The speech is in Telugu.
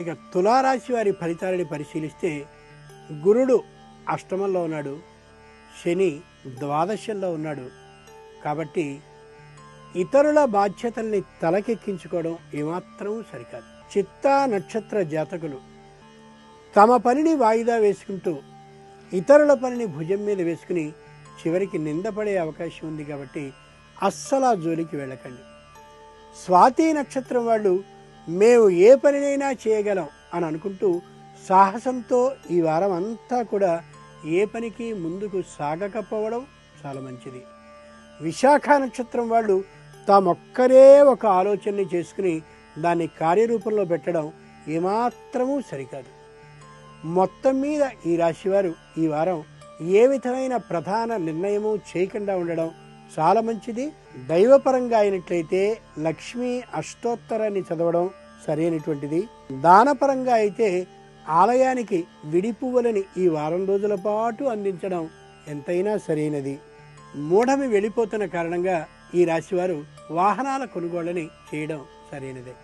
ఇక తులారాశి వారి ఫలితాలని పరిశీలిస్తే గురుడు అష్టమంలో ఉన్నాడు శని ద్వాదశంలో ఉన్నాడు. కాబట్టి ఇతరుల బాధ్యతల్ని తలకెక్కించుకోవడం ఏమాత్రం సరికాదు. చిత్తా నక్షత్ర జాతకులు తమ పనిని వాయిదా వేసుకుంటూ ఇతరుల పనిని భుజం మీద వేసుకుని చివరికి నిందపడే అవకాశం ఉంది కాబట్టి అస్సలు జోలికి వెళ్ళకండి. స్వాతి నక్షత్రం వాళ్ళు మేము ఏ పనినైనా చేయగలం అని అనుకుంటూ సాహసంతో ఈ వారం అంతా కూడా ఏ పనికి ముందుకు సాగకపోవడం చాలా మంచిది. విశాఖ నక్షత్రం వాళ్ళు తామొక్కరే ఒక ఆలోచనని చేసుకుని దాన్ని కార్యరూపంలో పెట్టడం ఏమాత్రమూ సరికాదు. మొత్తం మీద ఈ రాశివారు ఈ వారం ఏ విధమైన ప్రధాన నిర్ణయము చేయకుండా ఉండడం చాలా మంచిది. దైవపరంగా అయినట్లయితే లక్ష్మీ అష్టోత్తరాన్ని చదవడం సరైనటువంటిది. దానపరంగా అయితే ఆలయానికి విడి పువ్వులని ఈ వారం రోజుల పాటు అందించడం ఎంతైనా సరైనది. మూఢమి వెళ్ళిపోతున్న కారణంగా ఈ రాశివారు వాహనాల కొనుగోళ్ళని చేయడం సరైనదే.